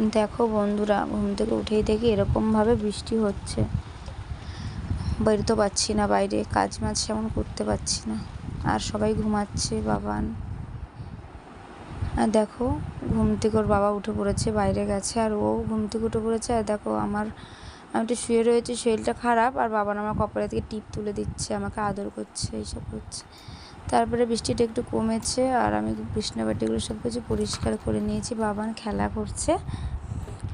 দেখো বন্ধুরা, ঘুম থেকে উঠেই দেখি এরকমভাবে বৃষ্টি হচ্ছে। বেরোতে পারছি না বাইরে কাজ মাজ সেমন করতে পারছি না। আর সবাই ঘুমাচ্ছে, বাবান। আর দেখো, ঘুম থেকে ওর বাবা উঠে পড়েছে, বাইরে গেছে, আর ও ঘুম থেকে উঠে পড়েছে। আর দেখো, আমার, আমি একটু শুয়ে রয়েছি, শরীরটা খারাপ, আর বাবান আমার কপালে থেকে টিপ তুলে দিচ্ছে, আমাকে আদর করছে, এইসব করছে। তারপরে বৃষ্টিটা একটু কমেছে আর আমি বিছনাবাটিগুলো সব কিছু পরিষ্কার করে নিয়েছি। বাবান খেলা করছে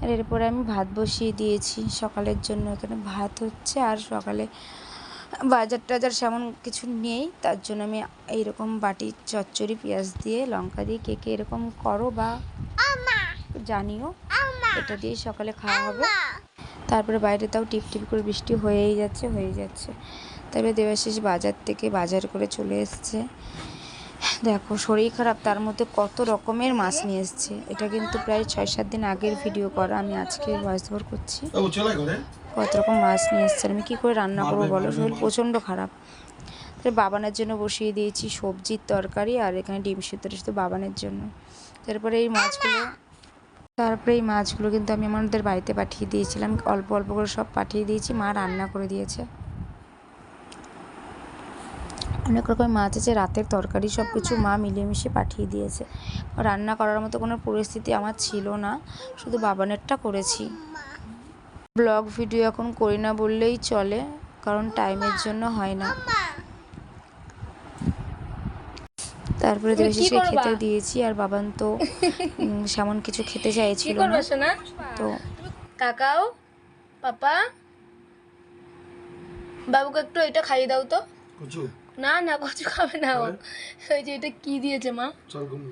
আর এরপরে আমি ভাত বসিয়ে দিয়েছি। সকালের জন্য এখানে ভাত হচ্ছে আর সকালে বাজার টাজার সেমন কিছু নেই। তার জন্য আমি এইরকম বাটি চচ্চড়ি পেঁয়াজ দিয়ে লঙ্কা দিয়ে কে কে এরকম করো বা জানিও। এটা দিয়ে সকালে খাওয়া হবে। তারপরে বাইরে তাও টিপ টিপ করে বৃষ্টি হয়েই যাচ্ছে হয়ে যাচ্ছে। তারপরে দেবাশিস বাজার থেকে বাজার করে চলে এসছে। দেখো শরীর খারাপ তার মধ্যে কত রকমের মাছ নিয়ে এসছে। এটা কিন্তু প্রায় ছয় সাত দিন আগের ভিডিও করা আমি আজকে ভয়েস ওভার করছি। কত রকম মাছ নিয়ে এসছে আমি কী করে রান্না করব বলো? শরীর প্রচণ্ড খারাপ। তারপরে বাবানের জন্য বসিয়ে দিয়েছি সবজির তরকারি আর এখানে ডিম সিদ্ধ শুধু বাবানের জন্য। তারপরে এই মাছগুলো তারপরে এই মাছগুলো কিন্তু আমি আমাদের বাড়িতে পাঠিয়ে দিয়েছিলাম। অল্প অল্প করে সব পাঠিয়ে দিয়েছি মা রান্না করে দিয়েছে। অনেক রকমের মাছ আছে রাতের তরকারি সব কিছু মা মিলেমিশে পাঠিয়ে দিয়েছে। রান্না করার মতো কোনো পরিস্থিতি আমার ছিল না শুধু বাবানেরটা করেছি। ব্লগ ভিডিও এখন করি না বললেই চলে কারণ টাইমের জন্য হয় না। তারপরে তুমি কি খেতে দিয়েছি আর বাবান তো সেমন কিছু খেতে চাইছিল না। তো কাকাও? পাপা? বাবুকে একটু এটা খাইয়ে দাও তো। কুচু। না না কচু খাবে না ও। ওই যে এটা কি দিয়েছে মা? চল ঘুম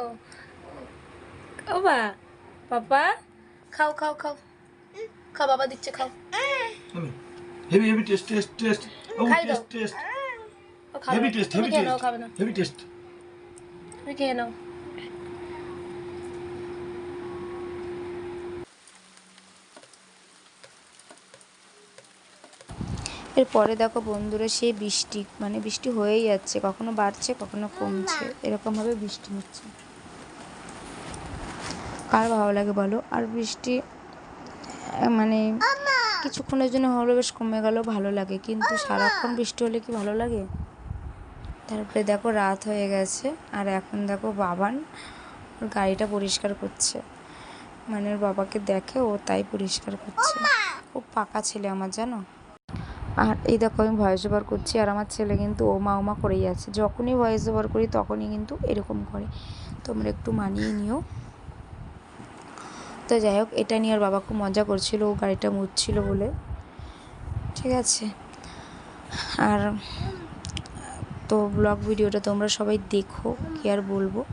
ও। ও বা পাপা খাও খাও খাও। খাও বাবা দিচ্ছে খাও। Heavy heavy taste taste taste ও taste taste heavy taste heavy taste heavy taste তুমি খেয়ে নাও। এরপরে দেখো বন্ধুরা সেই বৃষ্টি মানে বৃষ্টি হয়েই যাচ্ছে। কখনো বাড়ছে, কখনো কমছে। এরকমভাবে বৃষ্টি হচ্ছে। কার ভালো লাগে বলো? আর বৃষ্টি মানে কিছুক্ষণের জন্য হলে বেশ কমে গেলেও ভালো লাগে। কিন্তু সারাক্ষণ বৃষ্টি হলে কি ভালো লাগে? তারপরে দেখো রাত হয়ে গেছে। আর এখন দেখো বাবান ওর গাড়িটা পরিষ্কার করছে। মানে ওর বাবাকে দেখে ও তাই পরিষ্কার করছে। খুব পাকা ছেলে আমার, জানো? আর এই দেখো আমি ভয়েস ওভার করছি আর আমার ছেলে কিন্তু ও মা ওমা করেই আছে। যখনই ভয়েস ওভার করি তখনই কিন্তু এরকম করে। তোমরা একটু মানিয়ে নিও। তো যাই হোক, এটা নিয়ে আর বাবা খুব মজা করছিল, ও গাড়িটা মুছছিল বলে। ঠিক আছে। আর তো ব্লগ ভিডিওটা তোমরা সবাই দেখো, কি আর বলব?